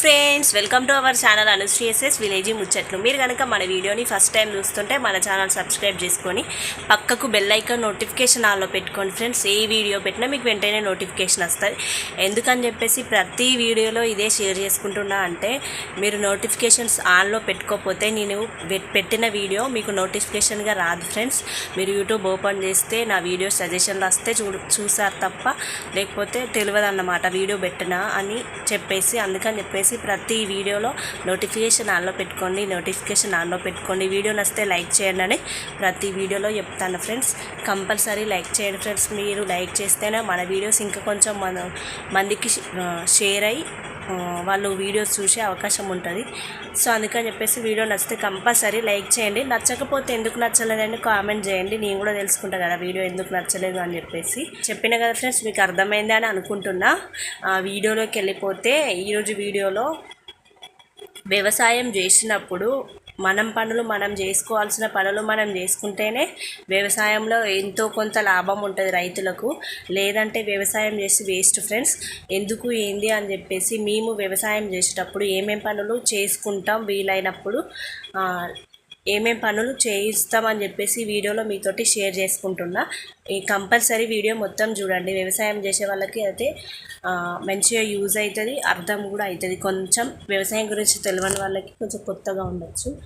Friends welcome to our channel Anushree S S village ముచ్చట్లు. మీరు కనుక మన వీడియోని ఫస్ట్ టైం చూస్తుంటే మన ఛానల్ సబ్స్క్రైబ్ చేసుకొని పక్కకు బెల్ ఐకాన్ నోటిఫికేషన్ ఆన్లో పెట్టుకోండి ఫ్రెండ్స్. ఏ వీడియో పెట్టినా మీకు వెంటనే నోటిఫికేషన్ వస్తుంది. ఎందుకని చెప్పేసి ప్రతి వీడియోలో ఇదే షేర్ చేసుకుంటున్నా అంటే మీరు నోటిఫికేషన్స్ ఆన్లో పెట్టుకోకపోతే నేను పెట్టిన వీడియో మీకు నోటిఫికేషన్గా రాదు ఫ్రెండ్స్. మీరు యూట్యూబ్ ఓపెన్ చేస్తే నా వీడియో సజెషన్లు వస్తే చూ చూసారు తప్ప లేకపోతే తెలియదు అన్నమాట వీడియో పెట్టినా అని చెప్పేసి. అందుకని చెప్పేసి ప్రతి వీడియోలో నోటిఫికేషన్ ఆన్లో పెట్టుకోండి నోటిఫికేషన్ ఆన్లో పెట్టుకోండి. వీడియో నచ్చితే లైక్ చేయండి అని ప్రతి వీడియోలో చెప్తాను ఫ్రెండ్స్. కంపల్సరీ లైక్ చేయండి ఫ్రెండ్స్. మీరు లైక్ చేస్తేనే మన వీడియోస్ ఇంకా కొంచెం మన మందికి షేర్ అయ్యి వాళ్ళు వీడియోస్ చూసే అవకాశం ఉంటుంది. సో అందుకని చెప్పేసి వీడియో నచ్చితే కంపల్సరీ లైక్ చేయండి. నచ్చకపోతే ఎందుకు నచ్చలేదని కామెంట్ చేయండి. నేను కూడా తెలుసుకుంటా కదా వీడియో ఎందుకు నచ్చలేదు అని చెప్పేసి. చెప్పిన కదా ఫ్రెండ్స్ మీకు అర్థమైంది అని అనుకుంటున్నా. ఆ వీడియోలోకి వెళ్ళిపోతే ఈరోజు వీడియోలో వ్యవసాయం చేసినప్పుడు మనం పనులు మనం చేసుకోవాల్సిన పనులు మనం చేసుకుంటేనే వ్యవసాయంలో ఎంతో కొంత లాభం ఉంటుంది రైతులకు. లేదంటే వ్యవసాయం చేసి వేస్ట్ ఫ్రెండ్స్ ఎందుకు ఏంది అని చెప్పేసి మేము వ్యవసాయం చేసేటప్పుడు ఏమేం పనులు చేసుకుంటాం వీలైనప్పుడు ఏమేం పనులు చేయిస్తామని చెప్పేసి వీడియోలో మీతోటి షేర్ చేసుకుంటున్నా. ఈ కంపల్సరీ వీడియో మొత్తం చూడండి. వ్యవసాయం చేసే వాళ్ళకి అయితే మంచిగా యూజ్ అవుతుంది అర్థం కూడా అవుతుంది కొంచెం వ్యవసాయం గురించి తెలియని వాళ్ళకి కొంచెం కొత్తగా ఉండొచ్చు.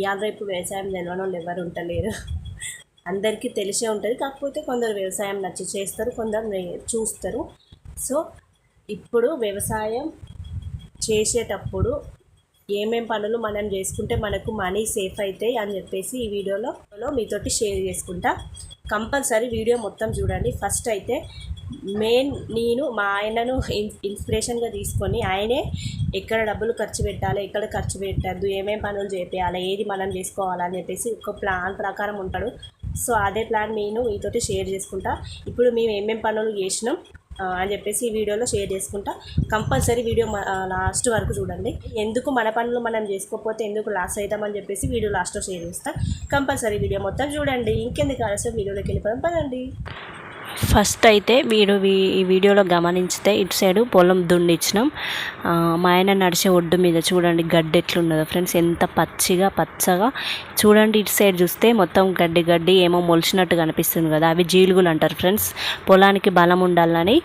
ఇవాళ రేపు వ్యవసాయం తెలియని వాళ్ళు ఎవరు ఉండలేరు. అందరికీ తెలిసే ఉంటుంది. కాకపోతే కొందరు వ్యవసాయం నచ్చి చేస్తారు కొందరు నే- చూస్తారు. సో ఇప్పుడు వ్యవసాయం చేసేటప్పుడు ఏమేం పనులు మనం చేసుకుంటే మనకు మనీ సేఫ్ అవుతాయి అని చెప్పేసి ఈ వీడియోలో మీతోటి షేర్ చేసుకుంటా. కంపల్సరీ వీడియో మొత్తం చూడండి. ఫస్ట్ అయితే మెయిన్ నేను మా ఆయనను ఇన్స్పిరేషన్గా తీసుకొని ఆయనే ఎక్కడ డబ్బులు ఖర్చు పెట్టాలి ఎక్కడ ఖర్చు పెట్టద్దు ఏమేం పనులు చేపేయాలి ఏది మనం చేసుకోవాలని చెప్పేసి ఒక ప్లాన్ ప్రకారం ఉంటాడు. సో అదే ప్లాన్ నేను మీతోటి షేర్ చేసుకుంటా. ఇప్పుడు మేము ఏమేం పనులు చేసినాం అని చెప్పేసి ఈ వీడియోలో షేర్ చేసుకుంటా. కంపల్సరీ వీడియో లాస్ట్ వరకు చూడండి. ఎందుకు మన పనులు మనం చేసుకోకపోతే ఎందుకు లాస్ అవుతామని చెప్పేసి వీడియో లాస్ట్లో షేర్ చేస్తా. కంపల్సరీ వీడియో మొత్తం చూడండి. ఇంకెందుకు ఆలస్యం? వీడియోలోకి వెళ్ళిపోవడం పదండి. ఫస్ట్ అయితే మీరు వీ- ఈ వీడియోలో గమనించితే ఇటు సైడు పొలం దున్నిచ్చినాం. మా ఆయన నడిచే ఒడ్డు మీద చూడండి గడ్డి ఎట్లున్నదో ఫ్రెండ్స్ ఎంత పచ్చిగా పచ్చగా. చూడండి ఇటు సైడ్ చూస్తే మొత్తం గడ్డి గడ్డి ఏమో మొలిచినట్టు కనిపిస్తుంది కదా అవి జీలుగులు అంటారు ఫ్రెండ్స్. పొలానికి బలం ఉండాలని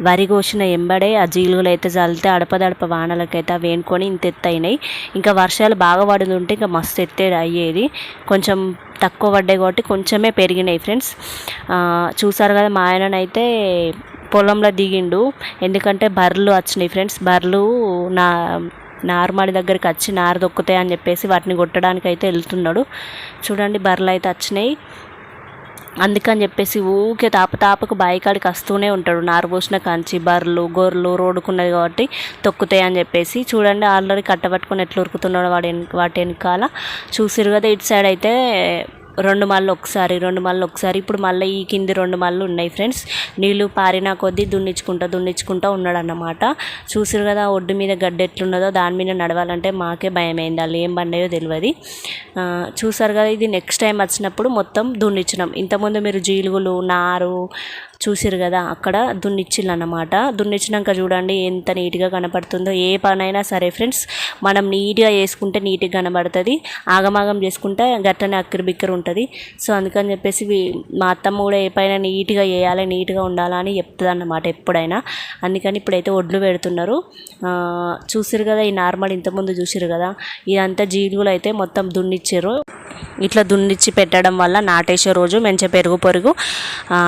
వరి కోసిన ఎంబడే ఆ జీలుగులు అయితే చల్లితే అడపదడప వానలకైతే అవి వేనుకొని ఇంత ఎత్తు అయినాయి ఇంకా వర్షాలు బాగా పడుతుంటే ఇంకా మస్తు ఎత్తే అయ్యేది. కొంచెం తక్కువ పడ్డాయి కాబట్టి కొంచెమే పెరిగినాయి ఫ్రెండ్స్. చూసారు కదా మా ఆయననైతే పొలంలో దిగిండు. ఎందుకంటే బర్రెలు వచ్చినాయి ఫ్రెండ్స్. బర్రెలు నా నారుమడి దగ్గరికి వచ్చి నారు దొక్కుతాయి అని చెప్పేసి వాటిని కొట్టడానికి అయితే వెళ్తున్నాడు. చూడండి బర్రెలు అయితే వచ్చినాయి. అందుకని చెప్పేసి ఊకే తాపతాపకు బాయికాడికి వస్తూనే ఉంటాడు. నారు పోసిన కంచి బర్రెలు గొర్రెలు రోడ్డుకున్నది కాబట్టి తొక్కుతాయి అని చెప్పేసి చూడండి ఆల్రెడీ కట్టబట్టుకుని ఎట్లా ఉరుకుతున్నాడు వాడి వెనక- వాటి వెనకాల. చూసిరు కదా ఇటు సైడ్ అయితే రెండు మళ్ళీ ఒకసారి రెండు మళ్ళీ ఒకసారి. ఇప్పుడు మళ్ళీ ఈ కింది రెండు మళ్ళీ ఉన్నాయి ఫ్రెండ్స్. నీళ్ళు పారిన కొద్దీ దున్నించుకుంటా దున్నించుకుంటా ఉన్నాడన్నమాట. చూసారు చూసిరు కదా ఒడ్డు మీద గడ్డ ఎట్లున్నదో దాని మీద నడవాలంటే మాకే భయం అయింది వాళ్ళు ఏం బండాయో తెలియదు చూసారు కదా ఇది నెక్స్ట్ టైం వచ్చినప్పుడు మొత్తం దున్నిచ్చినాం. ఇంతకుముందు మీరు జీలుగులు నారు చూసిరు కదా అక్కడ దున్నిచ్చిళ్ళు అన్నమాట దున్నిచ్చినాక చూడండి ఎంత నీట్గా కనపడుతుందో. ఏ పనైనా సరే ఫ్రెండ్స్ మనం నీట్గా చేసుకుంటే నీట్గా కనబడుతుంది. ఆగమాగం చేసుకుంటే గట్టనే అక్కిరి బిక్కరు ఉంటుంది. సో అందుకని చెప్పేసి మా అత్తమ్మ కూడా ఏ పైన నీట్గా చేయాలి నీట్గా ఉండాలని చెప్తుంది అన్నమాట ఎప్పుడైనా. అందుకని ఇప్పుడైతే ఒడ్లు పెడుతున్నారు. ఆ, చూసిరు కదా ఈ నార్మల్ ఇంతకుముందు చూసిరు కదా ఇదంతా జీలుగులు అయితే మొత్తం దున్నిచ్చారు ఇట్లా దున్నిచ్చి పెట్టడం వల్ల నాటేసే రోజు మంచిగా పెరుగు పొరుగు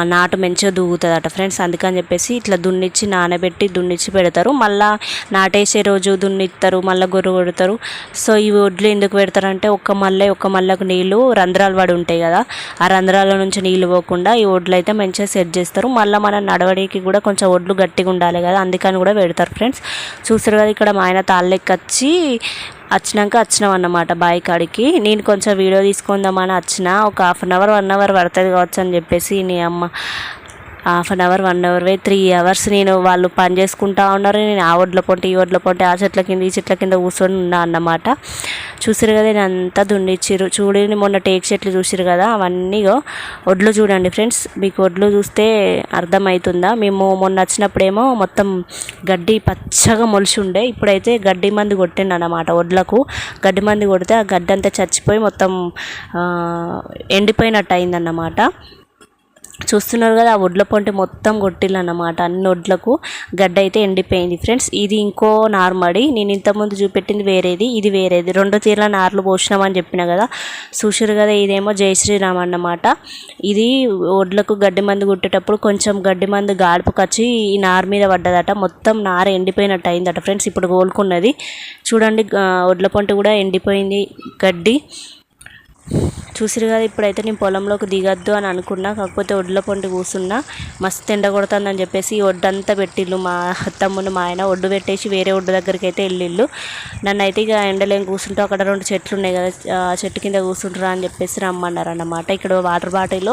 నాటు మంచిగా దూగుతుందట ఫ్రెండ్స్. అందుకని చెప్పేసి ఇట్లా దున్నిచ్చి నానబెట్టి దున్నిచ్చి పెడతారు. మళ్ళా నాటేసే రోజు దున్నిస్తారు మళ్ళీ గొర్రు కొడతారు. సో ఈ వడ్లు ఎందుకు పెడతారంటే ఒక్క మల్లె ఒక్క మళ్ళకు నీళ్ళు రంధ్రాలు పడి ఉంటాయి కదా. ఆ రంధ్రాల నుంచి నీళ్ళు పోకుండా ఈ వడ్లు అయితే మంచిగా సెట్ చేస్తారు. మళ్ళీ మన నడవడికి కూడా కొంచెం వడ్లు గట్టిగా ఉండాలి కదా. అందుకని కూడా పెడతారు ఫ్రెండ్స్. చూస్తారు కదా ఇక్కడ మా ఆయన తాళ్ళెక్కొచ్చి వచ్చినాక వచ్చినాం అన్నమాట బాయ్ కాడికి నేను కొంచెం వీడియో తీసుకుందామని వచ్చిన ఒక half an hour one hour పడుతుంది కావచ్చు అని చెప్పేసి నీ అమ్మ half an hour one hour way three hours నేను వాళ్ళు పని చేసుకుంటా ఉన్నారు. నేను ఆ ఒడ్ల పొంటి ఈ ఒడ్ల పొంటి ఆ చెట్ల కింద ఈ చెట్ల కింద కూర్చొని ఉన్నా అన్నమాట. చూసిరు కదా నేను అంతా దుండిచ్చిరు చూడండి మొన్న టేక్ చెట్లు చూసిరు కదా అవన్నీ ఒడ్లు చూడండి ఫ్రెండ్స్. మీకు ఒడ్లు చూస్తే అర్థమవుతుందా మేము మొన్న వచ్చినప్పుడేమో మొత్తం గడ్డి పచ్చగా మొలిచి ఉండే ఇప్పుడైతే గడ్డి మంది కొట్టిండు అన్నమాట ఒడ్లకు. గడ్డి మంది కొడితే ఆ గడ్డి అంతా చచ్చిపోయి మొత్తం ఎండిపోయినట్టు అయిందన్నమాట. చూస్తున్నారు కదా ఆ ఒడ్ల పొంటి మొత్తం కొట్టిల్లు అన్నమాట. అన్ని ఒడ్లకు గడ్డ అయితే ఎండిపోయింది ఫ్రెండ్స్. ఇది ఇంకో నార్మడి. నేను ఇంతకుముందు చూపెట్టింది వేరేది ఇది వేరేది. రెండు తీర్ల నార్లు పోసినామని చెప్పిన కదా చూసారు కదా ఇదేమో జయశ్రీరామ్ అన్నమాట. ఇది ఒడ్లకు గడ్డి మందు కొట్టేటప్పుడు కొంచెం గడ్డి మందు గాడుపుకొచ్చి ఈ నార మీద పడ్డదట. మొత్తం నార ఎండిపోయినట్టు అయిందట ఫ్రెండ్స్. ఇప్పుడు కోలుకున్నది. చూడండి ఒడ్ల పొంటి కూడా ఎండిపోయింది గడ్డి. చూసిరు కదా ఇప్పుడైతే నేను పొలంలోకి దిగద్దు అని అనుకున్నా కాకపోతే ఒడ్ల పొంటి కూర్చున్నా మస్తు ఎండ కొడుతుందని చెప్పేసి ఒడ్డంతా పెట్టిళ్ళు. మా తమ్ముడు మా ఆయన ఒడ్డు పెట్టేసి వేరే ఒడ్డు దగ్గరికి అయితే వెళ్ళిళ్ళు. నన్ను అయితే ఇక ఎండలేం కూర్చుంటూ అక్కడ రెండు చెట్లు ఉన్నాయి కదా ఆ చెట్టు కింద కూర్చుంటారా అని చెప్పేసి రమ్మన్నారు అన్నమాట ఇక్కడ వాటర్ బాటిల్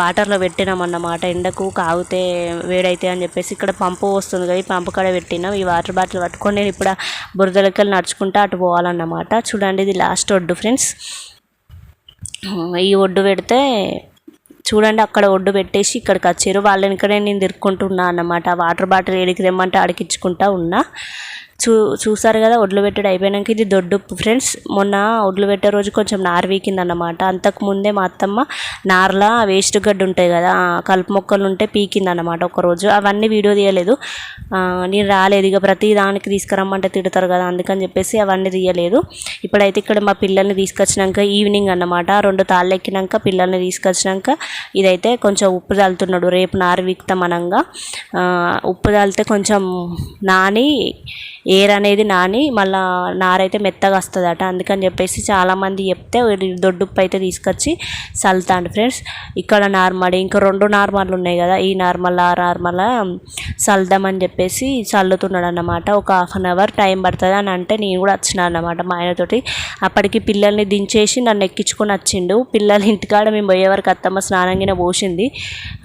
వాటర్లో పెట్టినామన్నమాట. ఎండకు కాగితే వేడైతే అని చెప్పేసి ఇక్కడ పంపు వస్తుంది కదా ఈ పంపు కాడ పెట్టినాం. ఈ వాటర్ బాటిల్ పట్టుకొని నేను ఇప్పుడు ఆ బురదలకెళ్ళి నడుచుకుంటూ అటు పోవాలన్నమాట. చూడండి ఇది లాస్ట్ ఒడ్డు ఫ్రెండ్స్. ఈ ఒడ్డు పెడితే చూడండి అక్కడ ఒడ్డు పెట్టేసి ఇక్కడికి వచ్చారు. వాళ్ళని ఇక్కడే నేను తిరుక్కుంటున్నా అన్నమాట. వాటర్ బాటిల్ ఏడికి తెమ్మంటే అడిగించుకుంటా ఉన్నా. చూ చూసారు కదా ఒడ్లు పెట్టడం అయిపోయాక ఇది దొడ్డు ఫ్రెండ్స్ మొన్న ఒడ్లు పెట్టే రోజు కొంచెం నార వీకిందన్నమాట. అంతకు ముందే మా అత్తమ్మ నార్లా వేస్ట్ గడ్డి ఉంటాయి కదా కలుపు మొక్కలు ఉంటే పీకింది అన్నమాట అవన్నీ వీడియో తీయలేదు. నేను రాలేదు. ఇక ప్రతి దానికి తీసుకురమ్మంటే తిడతారు కదా అందుకని చెప్పేసి అవన్నీ తీయలేదు. ఇప్పుడైతే ఇక్కడ మా పిల్లల్ని తీసుకొచ్చినాక ఈవినింగ్ అన్నమాట. రెండు తాళ్ళు ఎక్కినాక పిల్లల్ని తీసుకొచ్చినాక ఇదైతే కొంచెం ఉప్పు చల్లుతున్నాడు. రేపు నార వీక్తాం అనంగా. ఉప్పు చల్లితే కొంచెం నాని ఏర్ అనేది నాని మళ్ళీ నారైతే మెత్తగా వస్తుందట. అందుకని చెప్పేసి చాలామంది చెప్తే వీడు దొడ్డుప్పు అయితే తీసుకొచ్చి చల్లుతాను ఫ్రెండ్స్. ఇక్కడ నార్మల్ ఇంకా రెండు నార్మల్ ఉన్నాయి కదా ఈ నార్మల్ ఆ నార్మల్ చల్దామని చెప్పేసి చల్లుతున్నాడు అన్నమాట ఒక హాఫ్ అన్ అవర్ టైం పడుతుంది అని అంటే నేను కూడా వచ్చిన అన్నమాట మా ఆయనతోటి. అప్పటికి పిల్లల్ని దించేసి నన్ను ఎక్కించుకొని వచ్చిండు. పిల్లలు ఇంటికాడ మేము పోయే వరకు అత్తమ్మ స్నానంగిన పోసింది.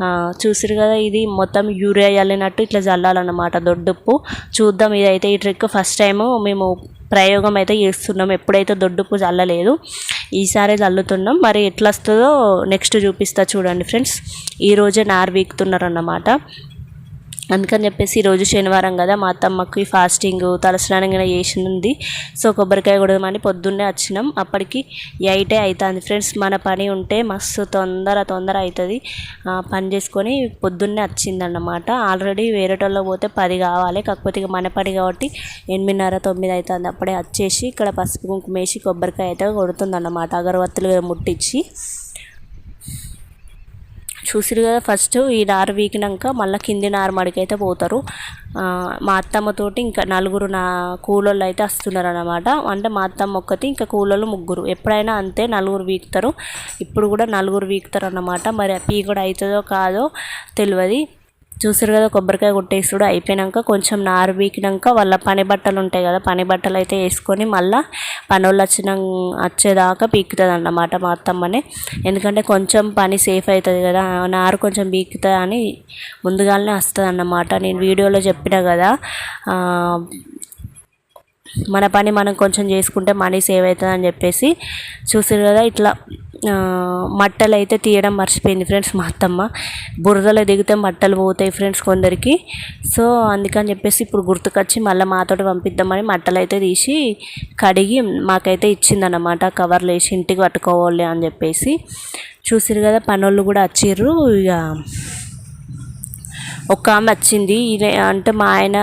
ఆ, చూసిరు కదా ఇది మొత్తం యూరియా చల్లినట్టు ఇట్లా చల్లాలన్నమాట దొడ్డుప్పు. చూద్దాం ఇదైతే ఈ ట్రిక్ ఫస్ట్ టైము మేము ప్రయోగం అయితే చేస్తున్నాం. ఎప్పుడైతే దొడ్డుకు చల్లలేదు ఈసారి చల్లుతున్నాం మరి ఎట్లా వస్తుందో నెక్స్ట్ చూపిస్తా చూడండి ఫ్రెండ్స్ ఈరోజే నార్ వీక్తున్నారు అన్నమాట. అందుకని చెప్పేసి ఈరోజు శనివారం కదా మా అత్తమ్మకి ఫాస్టింగ్ తలస్నానం కూడా చేసింది. సో కొబ్బరికాయ కొడదామని పొద్దున్నే వచ్చినాం అప్పటికి ఎయిటే అవుతుంది ఫ్రెండ్స్. మన పని ఉంటే మస్తు తొందర తొందర అవుతుంది పని చేసుకొని పొద్దున్నే వచ్చిందన్నమాట ఆల్రెడీ వేరేటోళ్ళ పోతే పది కావాలి. కాకపోతే ఇక మన పని కాబట్టి ఎనిమిదిన్నర తొమ్మిది అవుతుంది అప్పుడే వచ్చేసి ఇక్కడ పసుపు కుంకుమ వేసి కొబ్బరికాయ అయితే కొడుతుందన్నమాట. అగరవత్తులు ముట్టించి చూసిరు కదా ఫస్ట్ ఈ నారు వీకినాక మళ్ళీ కింది నారు మడికైతే పోతారు. మా అత్తమ్మతోటి ఇంకా నలుగురు నా కూలోళ్ళు అయితే వస్తున్నారు అనమాట అంటే మా అత్తమ్మ ఒక్కటి ఇంకా కూలోళ్ళు ముగ్గురు. ఎప్పుడైనా అంతే నలుగురు వీకుతారు. ఇప్పుడు కూడా నలుగురు వీకుతారు అన్నమాట మరి పీ కూడా అవుతుందో కాదో తెలియదు చూసారు కదా కొబ్బరికాయ కొట్టేసుడు అయిపోయినాక కొంచెం నారు వీకినాక వాళ్ళ పని బట్టలు ఉంటాయి కదా పని బట్టలు అయితే వేసుకొని మళ్ళీ పనులు వచ్చిన వచ్చేదాకా పీకుతుంది అన్నమాట మా అత్తమ్మని. ఎందుకంటే కొంచెం పని సేఫ్ అవుతుంది కదా నారు కొంచెం పీకుతుంది అని ముందుగానే వస్తుంది అన్నమాట నేను వీడియోలో చెప్పిన కదా మన పని మనం కొంచెం చేసుకుంటే మనీ సేవ్ అవుతుంది అని చెప్పేసి చూసారు కదా ఇట్లా మట్టలు అయితే తీయడం మర్చిపోయింది ఫ్రెండ్స్ మా అత్తమ్మ. బురదలో దిగితే మట్టలు పోతాయి ఫ్రెండ్స్ కొందరికి. సో అందుకని చెప్పేసి ఇప్పుడు గుర్తుకొచ్చి మళ్ళీ మాతోటి పంపిద్దామని మట్టలు అయితే తీసి కడిగి మాకైతే ఇచ్చిందన్నమాట. కవర్లు వేసి ఇంటికి పట్టుకోవాలి అని చెప్పేసి. చూసిరు కదా పనోళ్ళు కూడా వచ్చిర్రు. ఇక ఒక ఆమె వచ్చింది. అంటే మా ఆయన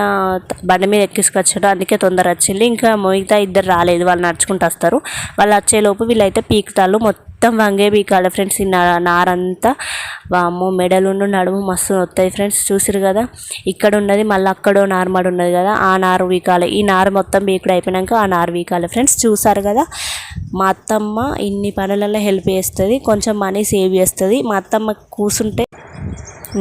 బండి మీద ఎక్కిసుకొచ్చాడు. అందుకే తొందర వచ్చింది. ఇంకా మిగతా ఇద్దరు రాలేదు. వాళ్ళు నడుచుకుంటూ వస్తారు. వాళ్ళు వచ్చేలోపు వీళ్ళైతే పీకుతాళ్ళు మొత్తం. మొత్తం వంగే పీకాలి ఫ్రెండ్స్. ఈ నారంతా వామ్మో మెడలుండు నడుము మస్తు వస్తాయి ఫ్రెండ్స్. చూసిరు కదా? ఇక్కడ ఉన్నది మళ్ళీ అక్కడో నార్మల్ ఉన్నది కదా? ఆ నారు వీకాలి. ఈ నారు మొత్తం వీకుడు అయిపోయినాక ఆ నారు వీకాలి. ఫ్రెండ్స్ చూసారు కదా? మా అత్తమ్మ ఇన్ని పనులలో హెల్ప్ చేస్తుంది. కొంచెం మనీ సేవ్ చేస్తుంది. మా అత్తమ్మ కూర్చుంటే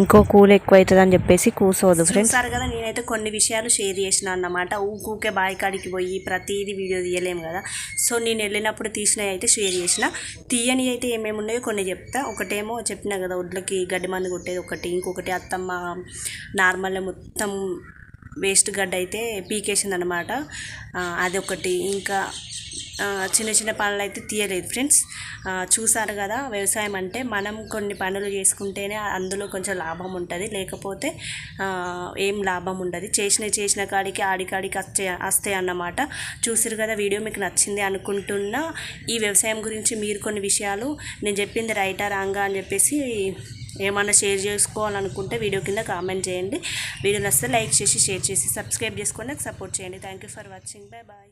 ఇంకో కూల్ ఎక్కువ అవుతుంది అని చెప్పేసి కూసోదు ఫ్రెండ్స్ సార్ కదా నేనైతే కొన్ని విషయాలు షేర్ చేసిన అన్నమాట. ఊకూకే బావి కాడికి పోయి ప్రతిదీ వీడియో తీయలేము కదా. సో నేను వెళ్ళినప్పుడు తీసినవి అయితే షేర్ చేసిన. తీయని అయితే ఏమేమి ఉన్నాయో కొన్ని చెప్తా. ఒకటేమో చెప్పిన కదా ఒడ్లకి గడ్డి మందు కొట్టేది ఒకటి. ఇంకొకటి అత్తమ్మ నార్మల్ మొత్తం వేస్ట్ గడ్డ అయితే పీకేసింది అనమాట అదొకటి. ఇంకా చిన్న చిన్న పనులు అయితే తీయలేదు ఫ్రెండ్స్. చూసారు కదా వ్యవసాయం అంటే మనం కొన్ని పనులు చేసుకుంటేనే అందులో కొంచెం లాభం ఉంటుంది. లేకపోతే ఏం లాభం ఉండదు. చేసిన చేసిన కాడికి ఆడికాడికి వస్తే వస్తాయి అన్నమాట. చూసారు కదా వీడియో మీకు నచ్చింది అనుకుంటున్నా. ఈ వ్యవసాయం గురించి మీరు కొన్ని విషయాలు నేను చెప్పింది రైటా రాంగా అని చెప్పేసి ఏమన్నా షేర్ చేసుకోవాలనుకుంటే వీడియో కింద కామెంట్ చేయండి. వీడియో నచ్చితే లైక్ చేసి షేర్ చేసి సబ్స్క్రైబ్ చేసుకోండి నాకు సపోర్ట్ చేయండి. Thank you for watching bye bye